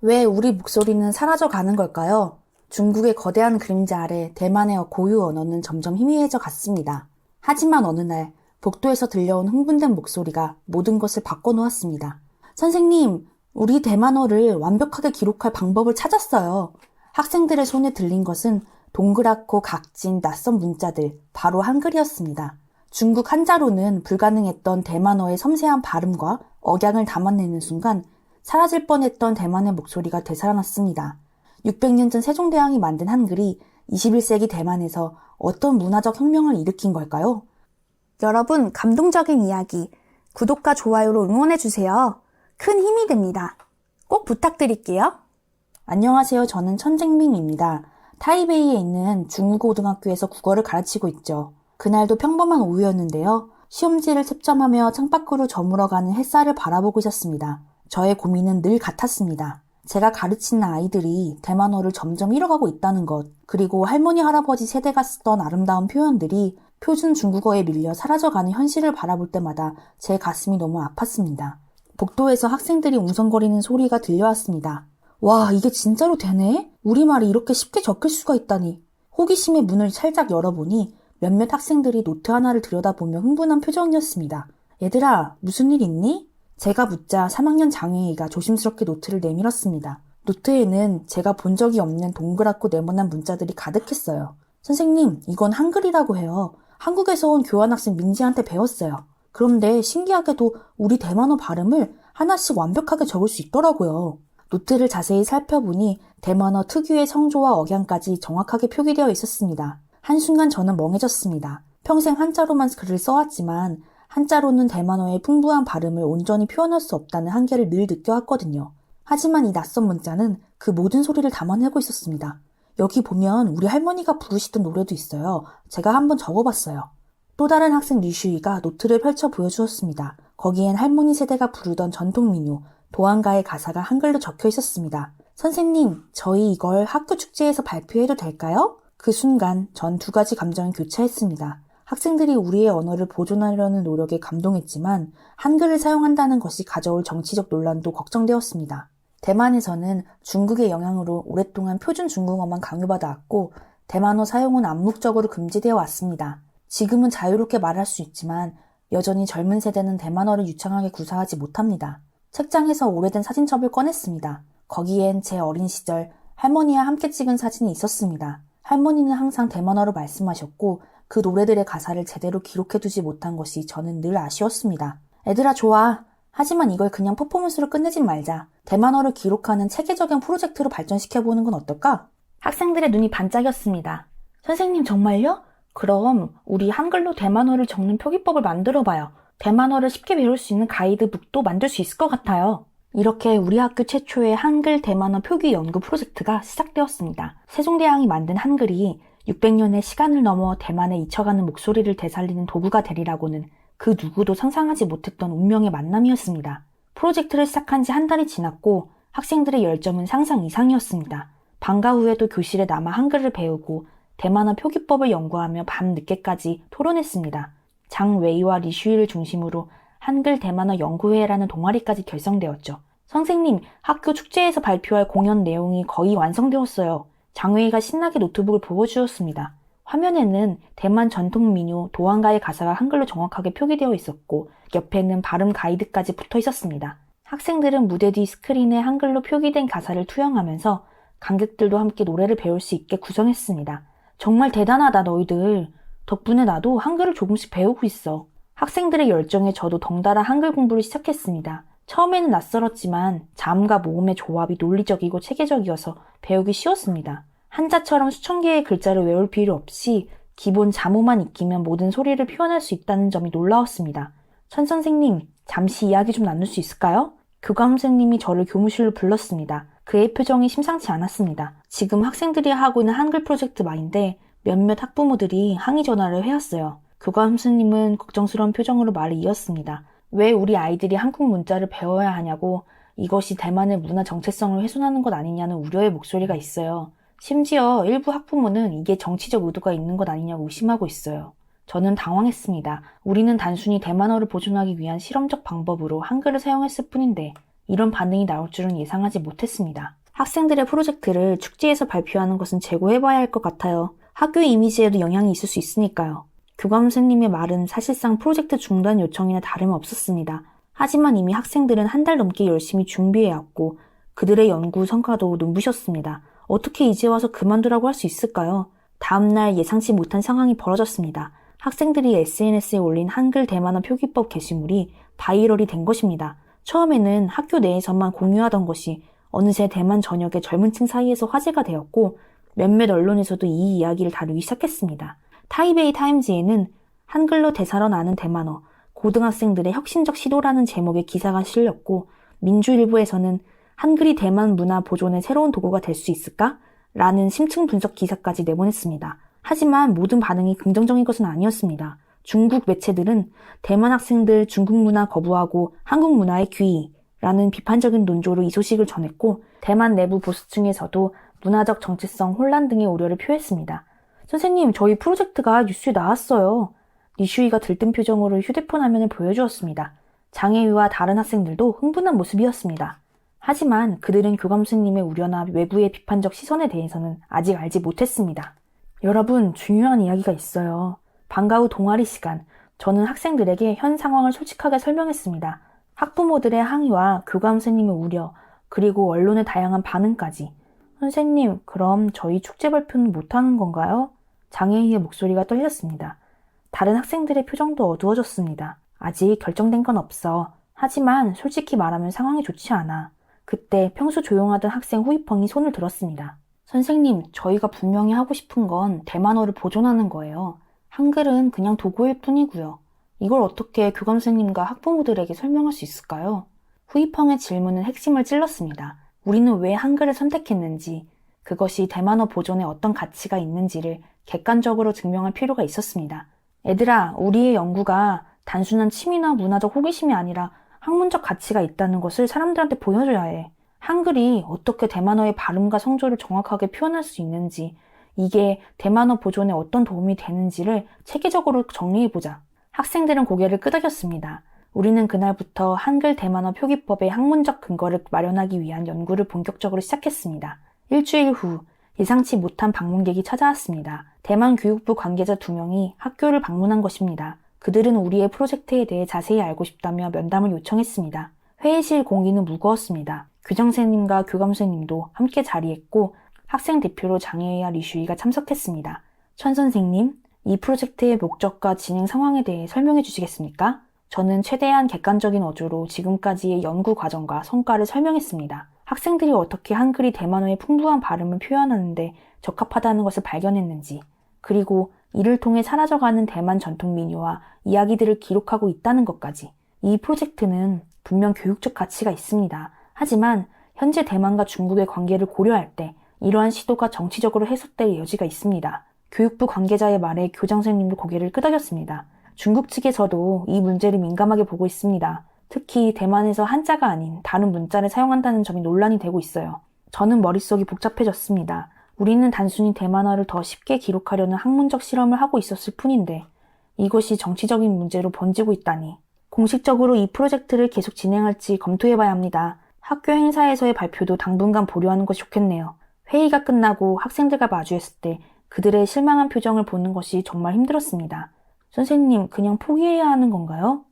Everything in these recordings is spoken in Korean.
왜 우리 목소리는 사라져 가는 걸까요? 중국의 거대한 그림자 아래 대만의 고유 언어는 점점 희미해져 갔습니다. 하지만 어느 날 복도에서 들려온 흥분된 목소리가 모든 것을 바꿔놓았습니다. 선생님, 우리 대만어를 완벽하게 기록할 방법을 찾았어요. 학생들의 손에 들린 것은 동그랗고 각진 낯선 문자들, 바로 한글이었습니다. 중국 한자로는 불가능했던 대만어의 섬세한 발음과 억양을 담아내는 순간 사라질 뻔했던 대만의 목소리가 되살아났습니다. 600년 전 세종대왕이 만든 한글이 21세기 대만에서 어떤 문화적 혁명을 일으킨 걸까요? 여러분, 감동적인 이야기, 구독과 좋아요로 응원해주세요. 큰 힘이 됩니다. 꼭 부탁드릴게요. 안녕하세요. 저는 천쟁민입니다. 타이베이에 있는 중국고등학교에서 국어를 가르치고 있죠. 그날도 평범한 오후였는데요. 시험지를 채점하며 창밖으로 저물어가는 햇살을 바라보고 있었습니다. 저의 고민은 늘 같았습니다. 제가 가르치는 아이들이 대만어를 점점 잃어가고 있다는 것, 그리고 할머니, 할아버지 세대가 쓰던 아름다운 표현들이 표준 중국어에 밀려 사라져가는 현실을 바라볼 때마다 제 가슴이 너무 아팠습니다. 복도에서 학생들이 웅성거리는 소리가 들려왔습니다. 와, 이게 진짜로 되네? 우리말이 이렇게 쉽게 적힐 수가 있다니. 호기심의 문을 살짝 열어보니 몇몇 학생들이 노트 하나를 들여다보며 흥분한 표정이었습니다. 얘들아, 무슨 일 있니? 제가 묻자 3학년 장애이가 조심스럽게 노트를 내밀었습니다. 노트에는 제가 본 적이 없는 동그랗고 네모난 문자들이 가득했어요. 선생님, 이건 한글이라고 해요. 한국에서 온 교환학생 민지한테 배웠어요. 그런데 신기하게도 우리 대만어 발음을 하나씩 완벽하게 적을 수 있더라고요. 노트를 자세히 살펴보니 대만어 특유의 성조와 억양까지 정확하게 표기되어 있었습니다. 한순간 저는 멍해졌습니다. 평생 한자로만 글을 써왔지만 한자로는 대만어의 풍부한 발음을 온전히 표현할 수 없다는 한계를 늘 느껴왔거든요. 하지만 이 낯선 문자는 그 모든 소리를 담아내고 있었습니다. 여기 보면 우리 할머니가 부르시던 노래도 있어요. 제가 한번 적어봤어요. 또 다른 학생 리슈이가 노트를 펼쳐 보여주었습니다. 거기엔 할머니 세대가 부르던 전통 민요, 도안가의 가사가 한글로 적혀 있었습니다. 선생님, 저희 이걸 학교 축제에서 발표해도 될까요? 그 순간 전 두 가지 감정이 교차했습니다. 학생들이 우리의 언어를 보존하려는 노력에 감동했지만 한글을 사용한다는 것이 가져올 정치적 논란도 걱정되었습니다. 대만에서는 중국의 영향으로 오랫동안 표준 중국어만 강요받아 왔고 대만어 사용은 암묵적으로 금지되어 왔습니다. 지금은 자유롭게 말할 수 있지만 여전히 젊은 세대는 대만어를 유창하게 구사하지 못합니다. 책장에서 오래된 사진첩을 꺼냈습니다. 거기엔 제 어린 시절 할머니와 함께 찍은 사진이 있었습니다. 할머니는 항상 대만어로 말씀하셨고 그 노래들의 가사를 제대로 기록해두지 못한 것이 저는 늘 아쉬웠습니다. 애들아 좋아. 하지만 이걸 그냥 퍼포먼스로 끝내진 말자. 대만어를 기록하는 체계적인 프로젝트로 발전시켜보는 건 어떨까? 학생들의 눈이 반짝였습니다. 선생님 정말요? 그럼 우리 한글로 대만어를 적는 표기법을 만들어봐요. 대만어를 쉽게 배울 수 있는 가이드북도 만들 수 있을 것 같아요. 이렇게 우리 학교 최초의 한글 대만어 표기 연구 프로젝트가 시작되었습니다. 세종대왕이 만든 한글이 600년의 시간을 넘어 대만에 잊혀가는 목소리를 되살리는 도구가 되리라고는 그 누구도 상상하지 못했던 운명의 만남이었습니다. 프로젝트를 시작한 지 한 달이 지났고 학생들의 열정은 상상 이상이었습니다. 방과 후에도 교실에 남아 한글을 배우고 대만어 표기법을 연구하며 밤 늦게까지 토론했습니다. 장 웨이와 리슈이를 중심으로 한글 대만어 연구회라는 동아리까지 결성되었죠. 선생님, 학교 축제에서 발표할 공연 내용이 거의 완성되었어요. 장웨이가 신나게 노트북을 보여주었습니다. 화면에는 대만 전통 민요 도안가의 가사가 한글로 정확하게 표기되어 있었고 옆에는 발음 가이드까지 붙어 있었습니다. 학생들은 무대 뒤 스크린에 한글로 표기된 가사를 투영하면서 관객들도 함께 노래를 배울 수 있게 구성했습니다. 정말 대단하다 너희들. 덕분에 나도 한글을 조금씩 배우고 있어. 학생들의 열정에 저도 덩달아 한글 공부를 시작했습니다. 처음에는 낯설었지만 자음과 모음의 조합이 논리적이고 체계적이어서 배우기 쉬웠습니다. 한자처럼 수천 개의 글자를 외울 필요 없이 기본 자모만 익히면 모든 소리를 표현할 수 있다는 점이 놀라웠습니다. 천 선생님, 잠시 이야기 좀 나눌 수 있을까요? 교감 선생님이 저를 교무실로 불렀습니다. 그의 표정이 심상치 않았습니다. 지금 학생들이 하고 있는 한글 프로젝트 말인데 몇몇 학부모들이 항의 전화를 해왔어요. 교감 선생님은 걱정스러운 표정으로 말을 이었습니다. 왜 우리 아이들이 한국 문자를 배워야 하냐고 이것이 대만의 문화 정체성을 훼손하는 것 아니냐는 우려의 목소리가 있어요. 심지어 일부 학부모는 이게 정치적 의도가 있는 것 아니냐고 의심하고 있어요. 저는 당황했습니다. 우리는 단순히 대만어를 보존하기 위한 실험적 방법으로 한글을 사용했을 뿐인데 이런 반응이 나올 줄은 예상하지 못했습니다. 학생들의 프로젝트를 축제에서 발표하는 것은 재고해봐야 할 것 같아요. 학교 이미지에도 영향이 있을 수 있으니까요. 교감 선생님의 말은 사실상 프로젝트 중단 요청이나 다름없었습니다. 하지만 이미 학생들은 한 달 넘게 열심히 준비해왔고 그들의 연구 성과도 눈부셨습니다. 어떻게 이제 와서 그만두라고 할 수 있을까요? 다음날 예상치 못한 상황이 벌어졌습니다. 학생들이 SNS에 올린 한글 대만어 표기법 게시물이 바이럴이 된 것입니다. 처음에는 학교 내에서만 공유하던 것이 어느새 대만 전역의 젊은 층 사이에서 화제가 되었고 몇몇 언론에서도 이 이야기를 다루기 시작했습니다. 타이베이 타임즈에는 한글로 대사로 나는 대만어, 고등학생들의 혁신적 시도라는 제목의 기사가 실렸고 민주일보에서는 한글이 대만 문화 보존의 새로운 도구가 될 수 있을까? 라는 심층 분석 기사까지 내보냈습니다. 하지만 모든 반응이 긍정적인 것은 아니었습니다. 중국 매체들은 대만 학생들 중국 문화 거부하고 한국 문화에 귀의 라는 비판적인 논조로 이 소식을 전했고 대만 내부 보수층에서도 문화적 정체성 혼란 등의 우려를 표했습니다. 선생님, 저희 프로젝트가 뉴스에 나왔어요. 리슈이가 들뜬 표정으로 휴대폰 화면을 보여주었습니다. 장애유와 다른 학생들도 흥분한 모습이었습니다. 하지만 그들은 교감 선생님의 우려나 외부의 비판적 시선에 대해서는 아직 알지 못했습니다. 여러분, 중요한 이야기가 있어요. 방과 후 동아리 시간, 저는 학생들에게 현 상황을 솔직하게 설명했습니다. 학부모들의 항의와 교감 선생님의 우려, 그리고 언론의 다양한 반응까지. 선생님, 그럼 저희 축제 발표는 못하는 건가요? 장애희의 목소리가 떨렸습니다. 다른 학생들의 표정도 어두워졌습니다. 아직 결정된 건 없어. 하지만 솔직히 말하면 상황이 좋지 않아. 그때 평소 조용하던 학생 후이펑이 손을 들었습니다. 선생님, 저희가 분명히 하고 싶은 건 대만어를 보존하는 거예요. 한글은 그냥 도구일 뿐이고요. 이걸 어떻게 교감 선생님과 학부모들에게 설명할 수 있을까요? 후이펑의 질문은 핵심을 찔렀습니다. 우리는 왜 한글을 선택했는지, 그것이 대만어 보존에 어떤 가치가 있는지를 객관적으로 증명할 필요가 있었습니다. 애들아, 우리의 연구가 단순한 취미나 문화적 호기심이 아니라 학문적 가치가 있다는 것을 사람들한테 보여줘야 해. 한글이 어떻게 대만어의 발음과 성조를 정확하게 표현할 수 있는지, 이게 대만어 보존에 어떤 도움이 되는지를 체계적으로 정리해보자. 학생들은 고개를 끄덕였습니다. 우리는 그날부터 한글 대만어 표기법의 학문적 근거를 마련하기 위한 연구를 본격적으로 시작했습니다. 일주일 후 예상치 못한 방문객이 찾아왔습니다. 대만 교육부 관계자 두 명이 학교를 방문한 것입니다. 그들은 우리의 프로젝트에 대해 자세히 알고 싶다며 면담을 요청했습니다. 회의실 공기는 무거웠습니다. 교장선생님과 교감선생님도 함께 자리했고 학생 대표로 장혜희와 리슈이가 참석했습니다. 천 선생님, 이 프로젝트의 목적과 진행 상황에 대해 설명해 주시겠습니까? 저는 최대한 객관적인 어조로 지금까지의 연구 과정과 성과를 설명했습니다. 학생들이 어떻게 한글이 대만어의 풍부한 발음을 표현하는데 적합하다는 것을 발견했는지, 그리고 이를 통해 사라져가는 대만 전통 민요와 이야기들을 기록하고 있다는 것까지. 이 프로젝트는 분명 교육적 가치가 있습니다. 하지만 현재 대만과 중국의 관계를 고려할 때 이러한 시도가 정치적으로 해석될 여지가 있습니다. 교육부 관계자의 말에 교장 선생님도 고개를 끄덕였습니다. 중국 측에서도 이 문제를 민감하게 보고 있습니다. 특히 대만에서 한자가 아닌 다른 문자를 사용한다는 점이 논란이 되고 있어요. 저는 머릿속이 복잡해졌습니다. 우리는 단순히 대만어를 더 쉽게 기록하려는 학문적 실험을 하고 있었을 뿐인데 이것이 정치적인 문제로 번지고 있다니. 공식적으로 이 프로젝트를 계속 진행할지 검토해봐야 합니다. 학교 행사에서의 발표도 당분간 보류하는 것이 좋겠네요. 회의가 끝나고 학생들과 마주했을 때 그들의 실망한 표정을 보는 것이 정말 힘들었습니다. 선생님, 그냥 포기해야 하는 건가요?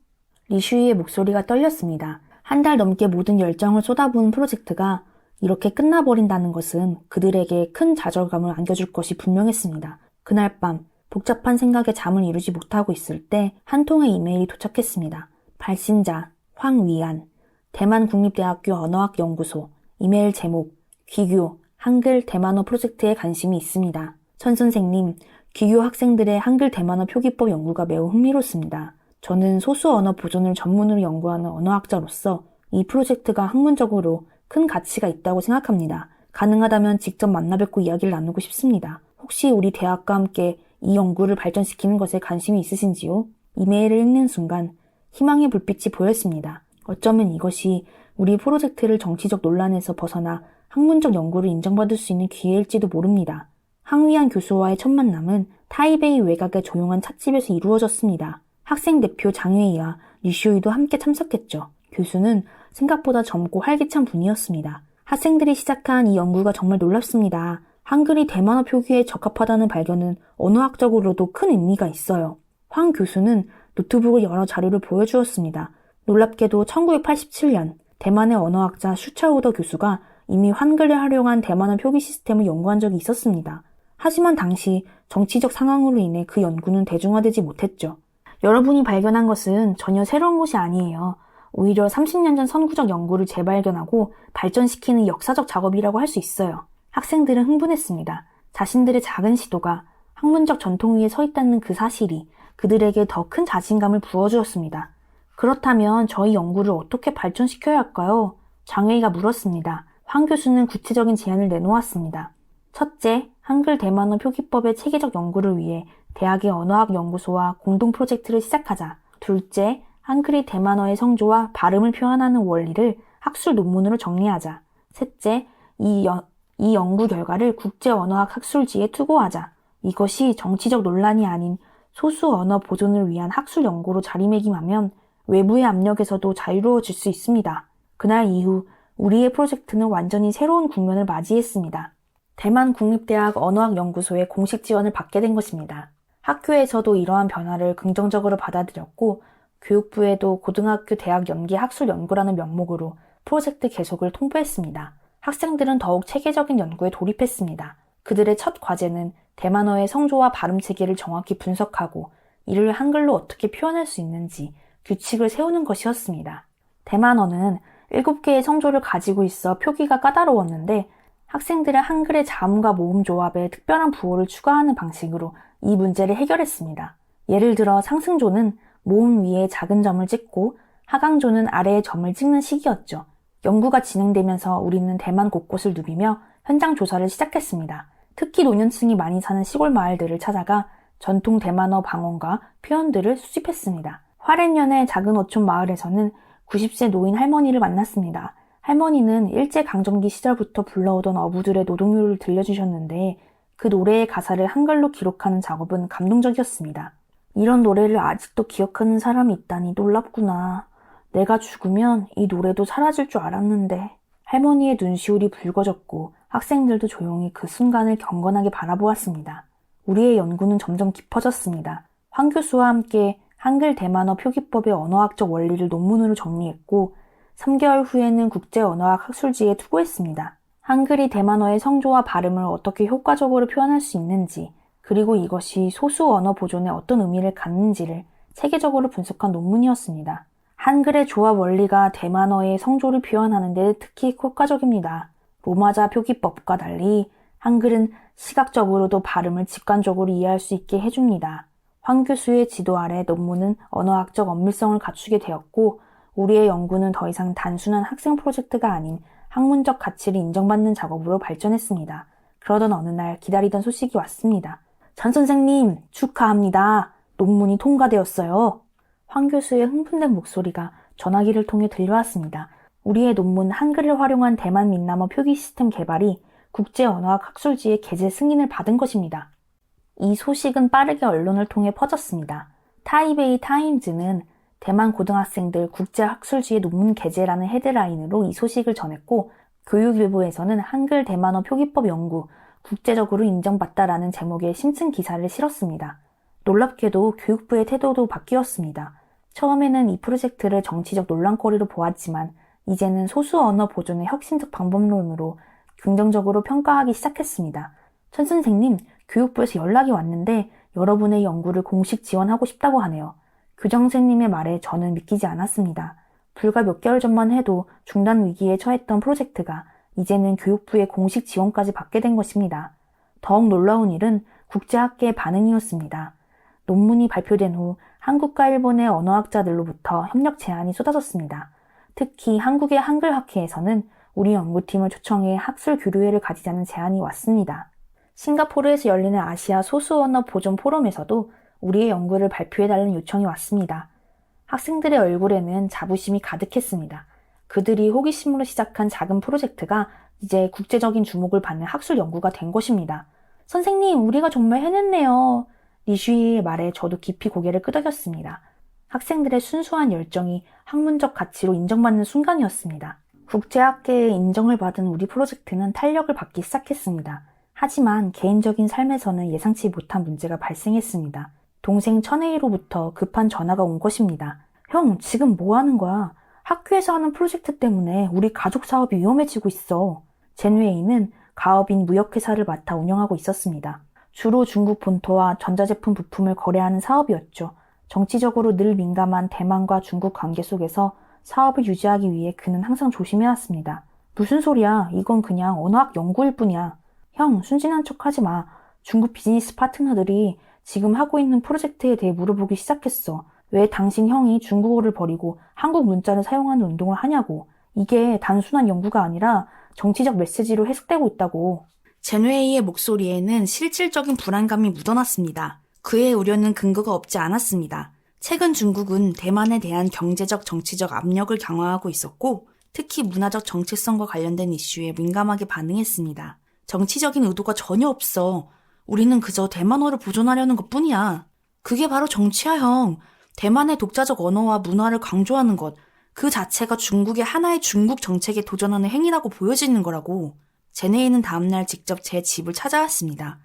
리슈이의 목소리가 떨렸습니다. 한 달 넘게 모든 열정을 쏟아부은 프로젝트가 이렇게 끝나버린다는 것은 그들에게 큰 좌절감을 안겨줄 것이 분명했습니다. 그날 밤, 복잡한 생각에 잠을 이루지 못하고 있을 때 한 통의 이메일이 도착했습니다. 발신자, 황위안, 대만 국립대학교 언어학 연구소, 이메일 제목, 귀교, 한글 대만어 프로젝트에 관심이 있습니다. 천 선생님, 귀교 학생들의 한글 대만어 표기법 연구가 매우 흥미롭습니다. 저는 소수 언어 보존을 전문으로 연구하는 언어학자로서 이 프로젝트가 학문적으로 큰 가치가 있다고 생각합니다. 가능하다면 직접 만나 뵙고 이야기를 나누고 싶습니다. 혹시 우리 대학과 함께 이 연구를 발전시키는 것에 관심이 있으신지요? 이메일을 읽는 순간 희망의 불빛이 보였습니다. 어쩌면 이것이 우리 프로젝트를 정치적 논란에서 벗어나 학문적 연구를 인정받을 수 있는 기회일지도 모릅니다. 항위안 교수와의 첫 만남은 타이베이 외곽의 조용한 찻집에서 이루어졌습니다. 학생 대표 장회이와 리쇼이도 함께 참석했죠. 교수는 생각보다 젊고 활기찬 분이었습니다. 학생들이 시작한 이 연구가 정말 놀랍습니다. 한글이 대만어 표기에 적합하다는 발견은 언어학적으로도 큰 의미가 있어요. 황 교수는 노트북을 열어 자료를 보여주었습니다. 놀랍게도 1987년 대만의 언어학자 슈차우더 교수가 이미 한글을 활용한 대만어 표기 시스템을 연구한 적이 있었습니다. 하지만 당시 정치적 상황으로 인해 그 연구는 대중화되지 못했죠. 여러분이 발견한 것은 전혀 새로운 것이 아니에요. 오히려 30년 전 선구적 연구를 재발견하고 발전시키는 역사적 작업이라고 할 수 있어요. 학생들은 흥분했습니다. 자신들의 작은 시도가 학문적 전통 위에 서 있다는 그 사실이 그들에게 더 큰 자신감을 부어주었습니다. 그렇다면 저희 연구를 어떻게 발전시켜야 할까요? 장회의가 물었습니다. 황 교수는 구체적인 제안을 내놓았습니다. 첫째, 한글 대만어 표기법의 체계적 연구를 위해 대학의 언어학 연구소와 공동 프로젝트를 시작하자. 둘째, 한글이 대만어의 성조와 발음을 표현하는 원리를 학술 논문으로 정리하자. 셋째, 이, 연- 이 연구 결과를 국제 언어학 학술지에 투고하자. 이것이 정치적 논란이 아닌 소수 언어 보존을 위한 학술 연구로 자리매김하면 외부의 압력에서도 자유로워질 수 있습니다. 그날 이후 우리의 프로젝트는 완전히 새로운 국면을 맞이했습니다. 대만 국립대학 언어학연구소의 공식 지원을 받게 된 것입니다. 학교에서도 이러한 변화를 긍정적으로 받아들였고 교육부에도 고등학교 대학 연계 학술 연구라는 명목으로 프로젝트 계속을 통보했습니다. 학생들은 더욱 체계적인 연구에 돌입했습니다. 그들의 첫 과제는 대만어의 성조와 발음 체계를 정확히 분석하고 이를 한글로 어떻게 표현할 수 있는지 규칙을 세우는 것이었습니다. 대만어는 7개의 성조를 가지고 있어 표기가 까다로웠는데 학생들은 한글의 자음과 모음 조합에 특별한 부호를 추가하는 방식으로 이 문제를 해결했습니다. 예를 들어 상승조는 모음 위에 작은 점을 찍고 하강조는 아래에 점을 찍는 식이었죠. 연구가 진행되면서 우리는 대만 곳곳을 누비며 현장 조사를 시작했습니다. 특히 노년층이 많이 사는 시골 마을들을 찾아가 전통 대만어 방언과 표현들을 수집했습니다. 화롄년의 작은 어촌 마을에서는 90세 노인 할머니를 만났습니다. 할머니는 일제 강점기 시절부터 불러오던 어부들의 노동요를 들려주셨는데 그 노래의 가사를 한글로 기록하는 작업은 감동적이었습니다. 이런 노래를 아직도 기억하는 사람이 있다니 놀랍구나. 내가 죽으면 이 노래도 사라질 줄 알았는데. 할머니의 눈시울이 붉어졌고 학생들도 조용히 그 순간을 경건하게 바라보았습니다. 우리의 연구는 점점 깊어졌습니다. 황 교수와 함께 한글 대만어 표기법의 언어학적 원리를 논문으로 정리했고 3개월 후에는 국제 언어학 학술지에 투고했습니다. 한글이 대만어의 성조와 발음을 어떻게 효과적으로 표현할 수 있는지, 그리고 이것이 소수 언어 보존에 어떤 의미를 갖는지를 체계적으로 분석한 논문이었습니다. 한글의 조합 원리가 대만어의 성조를 표현하는 데 특히 효과적입니다. 로마자 표기법과 달리 한글은 시각적으로도 발음을 직관적으로 이해할 수 있게 해줍니다. 황 교수의 지도 아래 논문은 언어학적 엄밀성을 갖추게 되었고 우리의 연구는 더 이상 단순한 학생 프로젝트가 아닌 학문적 가치를 인정받는 작업으로 발전했습니다. 그러던 어느 날 기다리던 소식이 왔습니다. 전 선생님, 축하합니다. 논문이 통과되었어요. 황 교수의 흥분된 목소리가 전화기를 통해 들려왔습니다. 우리의 논문 한글을 활용한 대만 민남어 표기 시스템 개발이 국제언어학 학술지의 게재 승인을 받은 것입니다. 이 소식은 빠르게 언론을 통해 퍼졌습니다. 타이베이 타임즈는 대만 고등학생들 국제학술지의 논문 게재라는 헤드라인으로 이 소식을 전했고 교육일보에서는 한글 대만어 표기법 연구 국제적으로 인정받다라는 제목의 심층 기사를 실었습니다. 놀랍게도 교육부의 태도도 바뀌었습니다. 처음에는 이 프로젝트를 정치적 논란거리로 보았지만 이제는 소수 언어 보존의 혁신적 방법론으로 긍정적으로 평가하기 시작했습니다. 천 선생님, 교육부에서 연락이 왔는데 여러분의 연구를 공식 지원하고 싶다고 하네요. 교정선생님의 말에 저는 믿기지 않았습니다. 불과 몇 개월 전만 해도 중단 위기에 처했던 프로젝트가 이제는 교육부의 공식 지원까지 받게 된 것입니다. 더욱 놀라운 일은 국제학계의 반응이었습니다. 논문이 발표된 후 한국과 일본의 언어학자들로부터 협력 제안이 쏟아졌습니다. 특히 한국의 한글학회에서는 우리 연구팀을 초청해 학술 교류회를 가지자는 제안이 왔습니다. 싱가포르에서 열리는 아시아 소수 언어 보존 포럼에서도 우리의 연구를 발표해달라는 요청이 왔습니다. 학생들의 얼굴에는 자부심이 가득했습니다. 그들이 호기심으로 시작한 작은 프로젝트가 이제 국제적인 주목을 받는 학술 연구가 된 것입니다. 선생님, 우리가 정말 해냈네요. 리슈이의 말에 저도 깊이 고개를 끄덕였습니다. 학생들의 순수한 열정이 학문적 가치로 인정받는 순간이었습니다. 국제학계의 인정을 받은 우리 프로젝트는 탄력을 받기 시작했습니다. 하지만 개인적인 삶에서는 예상치 못한 문제가 발생했습니다. 동생 천혜이로부터 급한 전화가 온 것입니다. 형, 지금 뭐 하는 거야? 학교에서 하는 프로젝트 때문에 우리 가족 사업이 위험해지고 있어. 제누에이는 가업인 무역회사를 맡아 운영하고 있었습니다. 주로 중국 본토와 전자제품 부품을 거래하는 사업이었죠. 정치적으로 늘 민감한 대만과 중국 관계 속에서 사업을 유지하기 위해 그는 항상 조심해왔습니다. 무슨 소리야? 이건 그냥 언어학 연구일 뿐이야. 형, 순진한 척 하지 마. 중국 비즈니스 파트너들이 지금 하고 있는 프로젝트에 대해 물어보기 시작했어. 왜 당신 형이 중국어를 버리고 한국 문자를 사용하는 운동을 하냐고. 이게 단순한 연구가 아니라 정치적 메시지로 해석되고 있다고. 제누에이의 목소리에는 실질적인 불안감이 묻어났습니다. 그의 우려는 근거가 없지 않았습니다. 최근 중국은 대만에 대한 경제적 정치적 압력을 강화하고 있었고 특히 문화적 정체성과 관련된 이슈에 민감하게 반응했습니다. 정치적인 의도가 전혀 없어. 우리는 그저 대만어를 보존하려는 것 뿐이야. 그게 바로 정치야, 형. 대만의 독자적 언어와 문화를 강조하는 것. 그 자체가 중국의 하나의 중국 정책에 도전하는 행위라고 보여지는 거라고. 제네이는 다음날 직접 제 집을 찾아왔습니다.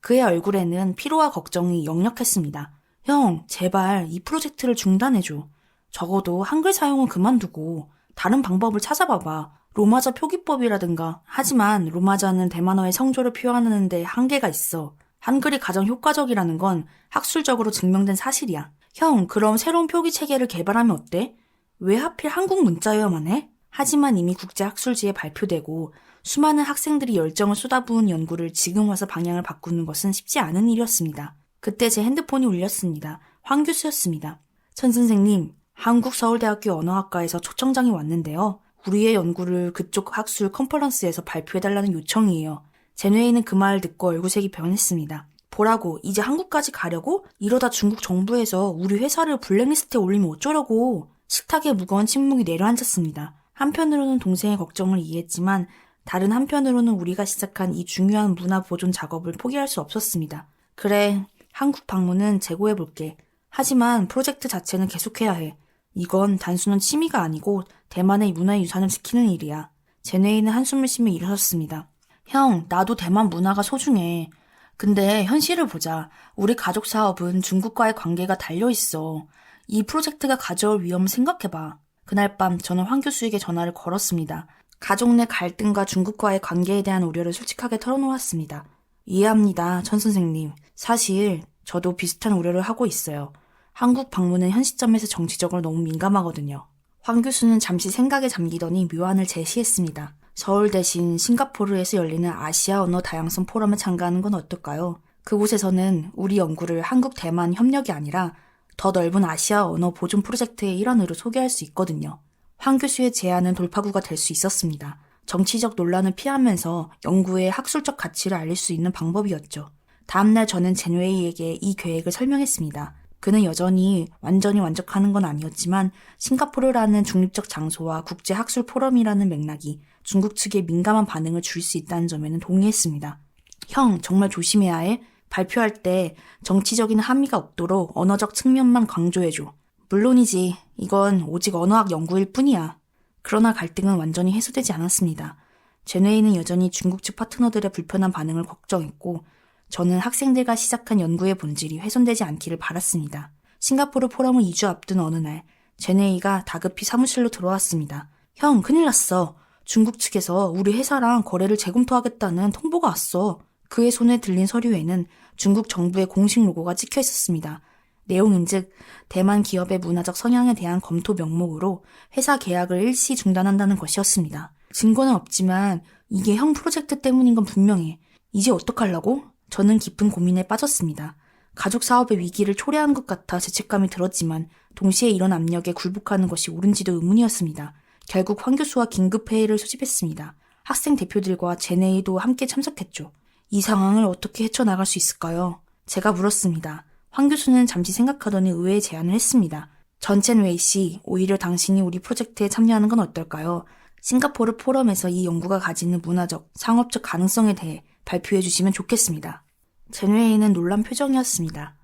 그의 얼굴에는 피로와 걱정이 역력했습니다. 형, 제발 이 프로젝트를 중단해줘. 적어도 한글 사용은 그만두고 다른 방법을 찾아봐봐. 로마자 표기법이라든가. 하지만 로마자는 대만어의 성조를 표현하는데 한계가 있어. 한글이 가장 효과적이라는 건 학술적으로 증명된 사실이야. 형, 그럼 새로운 표기 체계를 개발하면 어때? 왜 하필 한국 문자여야만 해? 하지만 이미 국제학술지에 발표되고 수많은 학생들이 열정을 쏟아부은 연구를 지금 와서 방향을 바꾸는 것은 쉽지 않은 일이었습니다. 그때 제 핸드폰이 울렸습니다. 황 교수였습니다. 천 선생님, 한국 서울대학교 언어학과에서 초청장이 왔는데요. 우리의 연구를 그쪽 학술 컨퍼런스에서 발표해달라는 요청이에요. 제뇌이는 그 말을 듣고 얼굴색이 변했습니다. 보라고, 이제 한국까지 가려고? 이러다 중국 정부에서 우리 회사를 블랙리스트에 올리면 어쩌려고? 식탁에 무거운 침묵이 내려앉았습니다. 한편으로는 동생의 걱정을 이해했지만 다른 한편으로는 우리가 시작한 이 중요한 문화 보존 작업을 포기할 수 없었습니다. 그래, 한국 방문은 재고해볼게. 하지만 프로젝트 자체는 계속해야 해. 이건 단순한 취미가 아니고 대만의 문화유산을 지키는 일이야. 제네이는 한숨을 쉬며 일어섰습니다. 형, 나도 대만 문화가 소중해. 근데 현실을 보자. 우리 가족 사업은 중국과의 관계가 달려있어. 이 프로젝트가 가져올 위험을 생각해봐. 그날 밤 저는 황 교수에게 전화를 걸었습니다. 가족 내 갈등과 중국과의 관계에 대한 우려를 솔직하게 털어놓았습니다. 이해합니다, 천 선생님. 사실 저도 비슷한 우려를 하고 있어요. 한국 방문은 현 시점에서 정치적으로 너무 민감하거든요. 황 교수는 잠시 생각에 잠기더니 묘안을 제시했습니다. 서울 대신 싱가포르에서 열리는 아시아 언어 다양성 포럼에 참가하는 건 어떨까요? 그곳에서는 우리 연구를 한국 대만 협력이 아니라 더 넓은 아시아 언어 보존 프로젝트의 일환으로 소개할 수 있거든요. 황 교수의 제안은 돌파구가 될 수 있었습니다. 정치적 논란을 피하면서 연구의 학술적 가치를 알릴 수 있는 방법이었죠. 다음날 저는 제누에이에게 이 계획을 설명했습니다. 그는 여전히 완전히 만족하는 건 아니었지만 싱가포르라는 중립적 장소와 국제 학술 포럼이라는 맥락이 중국 측에 민감한 반응을 줄 수 있다는 점에는 동의했습니다. 형, 정말 조심해야 해. 발표할 때 정치적인 함의가 없도록 언어적 측면만 강조해줘. 물론이지. 이건 오직 언어학 연구일 뿐이야. 그러나 갈등은 완전히 해소되지 않았습니다. 제네이는 여전히 중국 측 파트너들의 불편한 반응을 걱정했고, 저는 학생들과 시작한 연구의 본질이 훼손되지 않기를 바랐습니다. 싱가포르 포럼을 2주 앞둔 어느 날, 제네이가 다급히 사무실로 들어왔습니다. 형, 큰일 났어. 중국 측에서 우리 회사랑 거래를 재검토하겠다는 통보가 왔어. 그의 손에 들린 서류에는 중국 정부의 공식 로고가 찍혀 있었습니다. 내용인즉 대만 기업의 문화적 성향에 대한 검토 명목으로 회사 계약을 일시 중단한다는 것이었습니다. 증거는 없지만 이게 형 프로젝트 때문인 건 분명해. 이제 어떡하려고? 저는 깊은 고민에 빠졌습니다. 가족 사업의 위기를 초래한 것 같아 죄책감이 들었지만 동시에 이런 압력에 굴복하는 것이 옳은지도 의문이었습니다. 결국 황 교수와 긴급 회의를 소집했습니다. 학생 대표들과 제네이도 함께 참석했죠. 이 상황을 어떻게 헤쳐나갈 수 있을까요? 제가 물었습니다. 황 교수는 잠시 생각하더니 의외의 제안을 했습니다. 전첸 웨이 씨, 오히려 당신이 우리 프로젝트에 참여하는 건 어떨까요? 싱가포르 포럼에서 이 연구가 가지는 문화적, 상업적 가능성에 대해 발표해 주시면 좋겠습니다. 젠웨이는 놀란 표정이었습니다.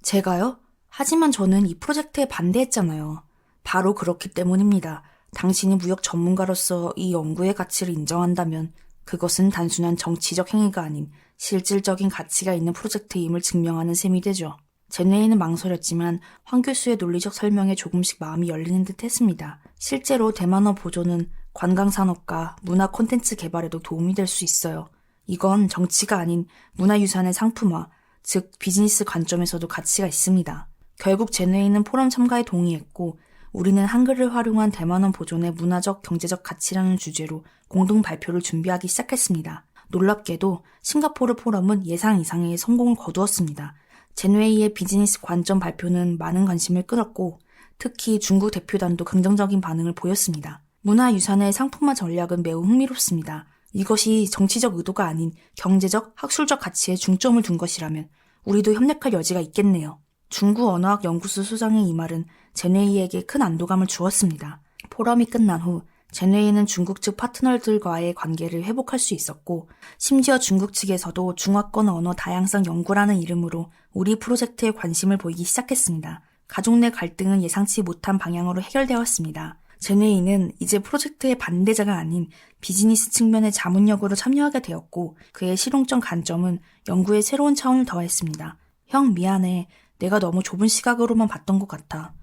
제가요? 하지만 저는 이 프로젝트에 반대했잖아요. 바로 그렇기 때문입니다. 당신이 무역 전문가로서 이 연구의 가치를 인정한다면 그것은 단순한 정치적 행위가 아닌 실질적인 가치가 있는 프로젝트임을 증명하는 셈이 되죠. 제 뇌에는 망설였지만 황 교수의 논리적 설명에 조금씩 마음이 열리는 듯 했습니다. 실제로 대만어 보존은 관광산업과 문화 콘텐츠 개발에도 도움이 될 수 있어요. 이건 정치가 아닌 문화유산의 상품화, 즉 비즈니스 관점에서도 가치가 있습니다. 결국 제 뇌에는 포럼 참가에 동의했고 우리는 한글을 활용한 대만원 보존의 문화적 경제적 가치라는 주제로 공동 발표를 준비하기 시작했습니다. 놀랍게도 싱가포르 포럼은 예상 이상의 성공을 거두었습니다. 제뇌이의 비즈니스 관점 발표는 많은 관심을 끌었고 특히 중국 대표단도 긍정적인 반응을 보였습니다. 문화유산의 상품화 전략은 매우 흥미롭습니다. 이것이 정치적 의도가 아닌 경제적, 학술적 가치에 중점을 둔 것이라면 우리도 협력할 여지가 있겠네요. 중국 언어학 연구소 소장의 이 말은 제네이에게 큰 안도감을 주었습니다. 포럼이 끝난 후 제네이는 중국 측 파트너들과의 관계를 회복할 수 있었고 심지어 중국 측에서도 중화권 언어 다양성 연구라는 이름으로 우리 프로젝트에 관심을 보이기 시작했습니다. 가족 내 갈등은 예상치 못한 방향으로 해결되었습니다. 제네이는 이제 프로젝트의 반대자가 아닌 비즈니스 측면의 자문역으로 참여하게 되었고 그의 실용적 관점은 연구에 새로운 차원을 더했습니다. 형 미안해. 내가 너무 좁은 시각으로만 봤던 것 같아.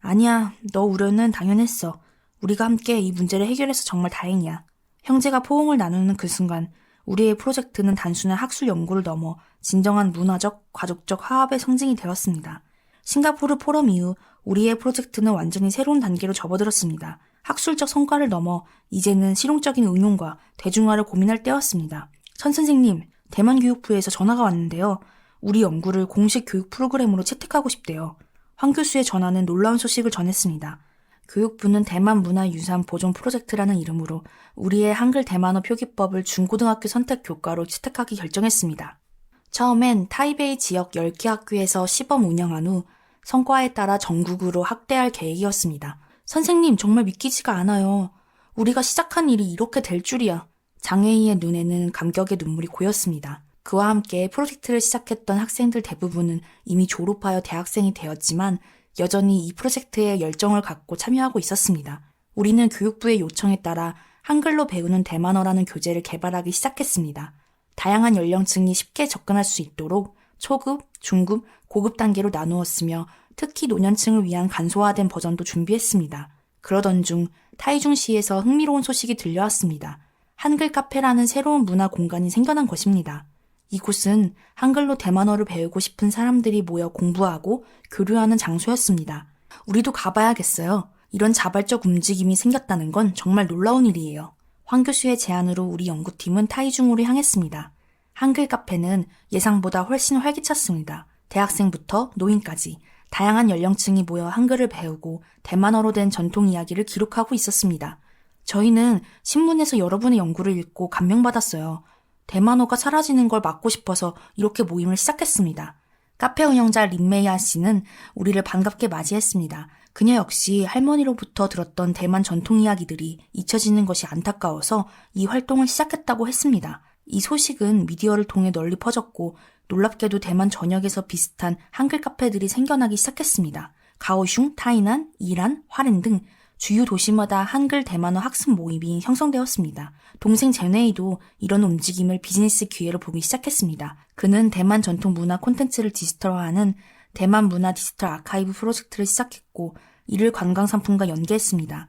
아니야, 너 우려는 당연했어. 우리가 함께 이 문제를 해결해서 정말 다행이야. 형제가 포옹을 나누는 그 순간 우리의 프로젝트는 단순한 학술 연구를 넘어 진정한 문화적, 가족적 화합의 상징이 되었습니다. 싱가포르 포럼 이후 우리의 프로젝트는 완전히 새로운 단계로 접어들었습니다. 학술적 성과를 넘어 이제는 실용적인 응용과 대중화를 고민할 때였습니다. 천 선생님, 대만 교육부에서 전화가 왔는데요. 우리 연구를 공식 교육 프로그램으로 채택하고 싶대요. 황 교수의 전화는 놀라운 소식을 전했습니다. 교육부는 대만 문화유산 보존 프로젝트라는 이름으로 우리의 한글 대만어 표기법을 중고등학교 선택 교과로 채택하기 결정했습니다. 처음엔 타이베이 지역 10개 학교에서 시범 운영한 후 성과에 따라 전국으로 확대할 계획이었습니다. 선생님, 정말 믿기지가 않아요. 우리가 시작한 일이 이렇게 될 줄이야. 장애인의 눈에는 감격의 눈물이 고였습니다. 그와 함께 프로젝트를 시작했던 학생들 대부분은 이미 졸업하여 대학생이 되었지만 여전히 이 프로젝트에 열정을 갖고 참여하고 있었습니다. 우리는 교육부의 요청에 따라 한글로 배우는 대만어라는 교재를 개발하기 시작했습니다. 다양한 연령층이 쉽게 접근할 수 있도록 초급, 중급, 고급 단계로 나누었으며 특히 노년층을 위한 간소화된 버전도 준비했습니다. 그러던 중 타이중시에서 흥미로운 소식이 들려왔습니다. 한글 카페라는 새로운 문화 공간이 생겨난 것입니다. 이곳은 한글로 대만어를 배우고 싶은 사람들이 모여 공부하고 교류하는 장소였습니다. 우리도 가봐야겠어요. 이런 자발적 움직임이 생겼다는 건 정말 놀라운 일이에요. 황 교수의 제안으로 우리 연구팀은 타이중으로 향했습니다. 한글 카페는 예상보다 훨씬 활기찼습니다. 대학생부터 노인까지 다양한 연령층이 모여 한글을 배우고 대만어로 된 전통 이야기를 기록하고 있었습니다. 저희는 신문에서 여러분의 연구를 읽고 감명받았어요. 대만어가 사라지는 걸 막고 싶어서 이렇게 모임을 시작했습니다. 카페 운영자 린메이아 씨는 우리를 반갑게 맞이했습니다. 그녀 역시 할머니로부터 들었던 대만 전통 이야기들이 잊혀지는 것이 안타까워서 이 활동을 시작했다고 했습니다. 이 소식은 미디어를 통해 널리 퍼졌고 놀랍게도 대만 전역에서 비슷한 한글 카페들이 생겨나기 시작했습니다. 가오슝, 타이난, 이란, 화롄 등 주요 도시마다 한글 대만어 학습 모임이 형성되었습니다. 동생 제네이도 이런 움직임을 비즈니스 기회로 보기 시작했습니다. 그는 대만 전통 문화 콘텐츠를 디지털화하는 대만 문화 디지털 아카이브 프로젝트를 시작했고 이를 관광 상품과 연계했습니다.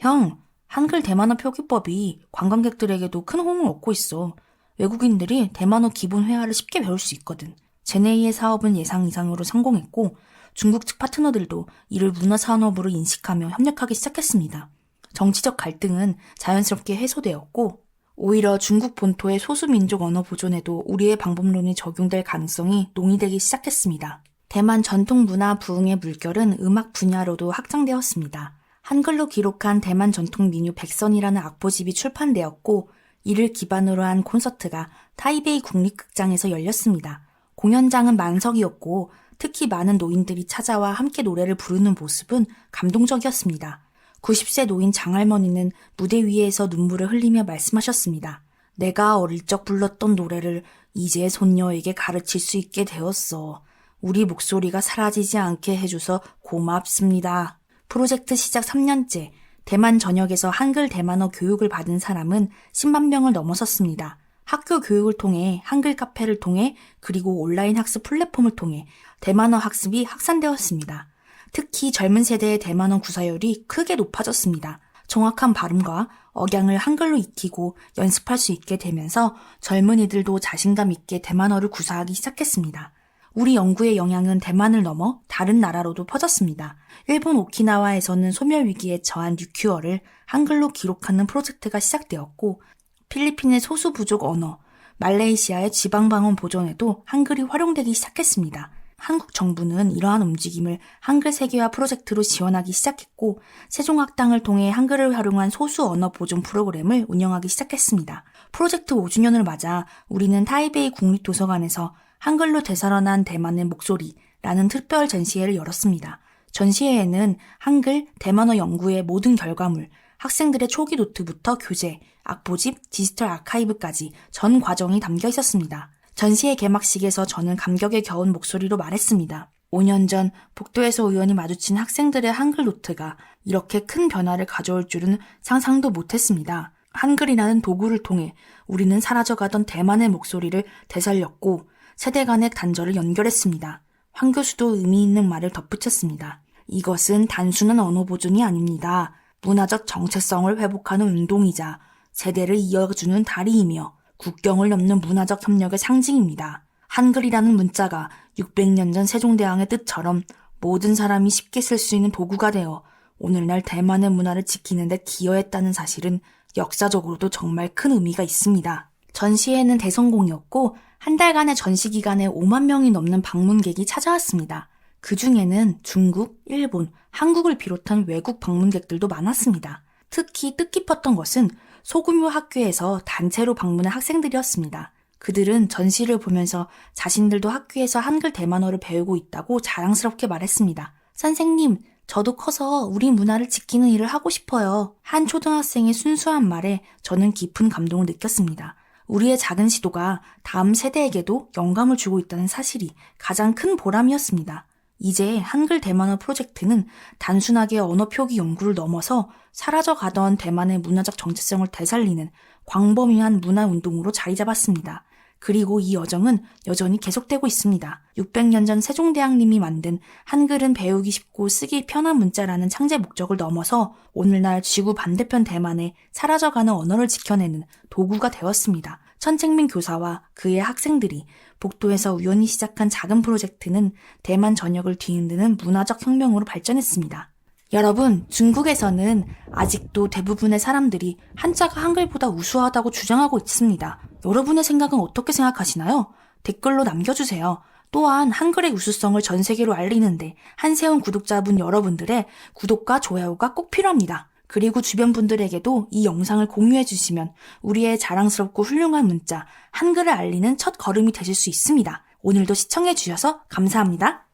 형, 한글 대만어 표기법이 관광객들에게도 큰 호응을 얻고 있어. 외국인들이 대만어 기본 회화를 쉽게 배울 수 있거든. 제네이의 사업은 예상 이상으로 성공했고 중국 측 파트너들도 이를 문화산업으로 인식하며 협력하기 시작했습니다. 정치적 갈등은 자연스럽게 해소되었고 오히려 중국 본토의 소수민족 언어 보존에도 우리의 방법론이 적용될 가능성이 논의되기 시작했습니다. 대만 전통 문화 부흥의 물결은 음악 분야로도 확장되었습니다. 한글로 기록한 대만 전통 민요 백선이라는 악보집이 출판되었고 이를 기반으로 한 콘서트가 타이베이 국립극장에서 열렸습니다. 공연장은 만석이었고 특히 많은 노인들이 찾아와 함께 노래를 부르는 모습은 감동적이었습니다. 90세 노인 장할머니는 무대 위에서 눈물을 흘리며 말씀하셨습니다. 내가 어릴 적 불렀던 노래를 이제 손녀에게 가르칠 수 있게 되었어. 우리 목소리가 사라지지 않게 해줘서 고맙습니다. 프로젝트 시작 3년째 대만 전역에서 한글 대만어 교육을 받은 사람은 10만 명을 넘어섰습니다. 학교 교육을 통해 한글 카페를 통해 그리고 온라인 학습 플랫폼을 통해 대만어 학습이 확산되었습니다. 특히 젊은 세대의 대만어 구사율이 크게 높아졌습니다. 정확한 발음과 억양을 한글로 익히고 연습할 수 있게 되면서 젊은이들도 자신감 있게 대만어를 구사하기 시작했습니다. 우리 연구의 영향은 대만을 넘어 다른 나라로도 퍼졌습니다. 일본 오키나와에서는 소멸 위기에 처한 뉴큐어를 한글로 기록하는 프로젝트가 시작되었고, 필리핀의 소수 부족 언어, 말레이시아의 지방 방언 보존에도 한글이 활용되기 시작했습니다. 한국 정부는 이러한 움직임을 한글 세계화 프로젝트로 지원하기 시작했고, 세종학당을 통해 한글을 활용한 소수 언어 보존 프로그램을 운영하기 시작했습니다. 프로젝트 5주년을 맞아 우리는 타이베이 국립도서관에서 한글로 되살아난 대만의 목소리라는 특별 전시회를 열었습니다. 전시회에는 한글, 대만어 연구의 모든 결과물, 학생들의 초기 노트부터 교재, 악보집, 디지털 아카이브까지 전 과정이 담겨 있었습니다. 전시회 개막식에서 저는 감격에 겨운 목소리로 말했습니다. 5년 전 복도에서 우연히 마주친 학생들의 한글 노트가 이렇게 큰 변화를 가져올 줄은 상상도 못했습니다. 한글이라는 도구를 통해 우리는 사라져가던 대만의 목소리를 되살렸고 세대 간의 단절을 연결했습니다. 황 교수도 의미 있는 말을 덧붙였습니다. 이것은 단순한 언어 보존이 아닙니다. 문화적 정체성을 회복하는 운동이자 세대를 이어주는 다리이며 국경을 넘는 문화적 협력의 상징입니다. 한글이라는 문자가 600년 전 세종대왕의 뜻처럼 모든 사람이 쉽게 쓸 수 있는 도구가 되어 오늘날 대만의 문화를 지키는 데 기여했다는 사실은 역사적으로도 정말 큰 의미가 있습니다. 전시회는 대성공이었고 한 달간의 전시 기간에 5만 명이 넘는 방문객이 찾아왔습니다. 그 중에는 중국, 일본, 한국을 비롯한 외국 방문객들도 많았습니다. 특히 뜻깊었던 것은 소규모 학교에서 단체로 방문한 학생들이었습니다. 그들은 전시를 보면서 자신들도 학교에서 한글 대만어를 배우고 있다고 자랑스럽게 말했습니다. 선생님, 저도 커서 우리 문화를 지키는 일을 하고 싶어요. 한 초등학생의 순수한 말에 저는 깊은 감동을 느꼈습니다. 우리의 작은 시도가 다음 세대에게도 영감을 주고 있다는 사실이 가장 큰 보람이었습니다. 이제 한글 대만어 프로젝트는 단순하게 언어 표기 연구를 넘어서 사라져가던 대만의 문화적 정체성을 되살리는 광범위한 문화 운동으로 자리 잡았습니다. 그리고 이 여정은 여전히 계속되고 있습니다. 600년 전 세종대왕님이 만든 한글은 배우기 쉽고 쓰기 편한 문자라는 창제 목적을 넘어서 오늘날 지구 반대편 대만에 사라져가는 언어를 지켜내는 도구가 되었습니다. 천책민 교사와 그의 학생들이 복도에서 우연히 시작한 작은 프로젝트는 대만 전역을 뒤흔드는 문화적 혁명으로 발전했습니다. 여러분, 중국에서는 아직도 대부분의 사람들이 한자가 한글보다 우수하다고 주장하고 있습니다. 여러분의 생각은 어떻게 생각하시나요? 댓글로 남겨주세요. 또한 한글의 우수성을 전 세계로 알리는데 한세훈 구독자분 여러분들의 구독과 좋아요가 꼭 필요합니다. 그리고 주변 분들에게도 이 영상을 공유해 주시면 우리의 자랑스럽고 훌륭한 문자, 한글을 알리는 첫 걸음이 되실 수 있습니다. 오늘도 시청해 주셔서 감사합니다.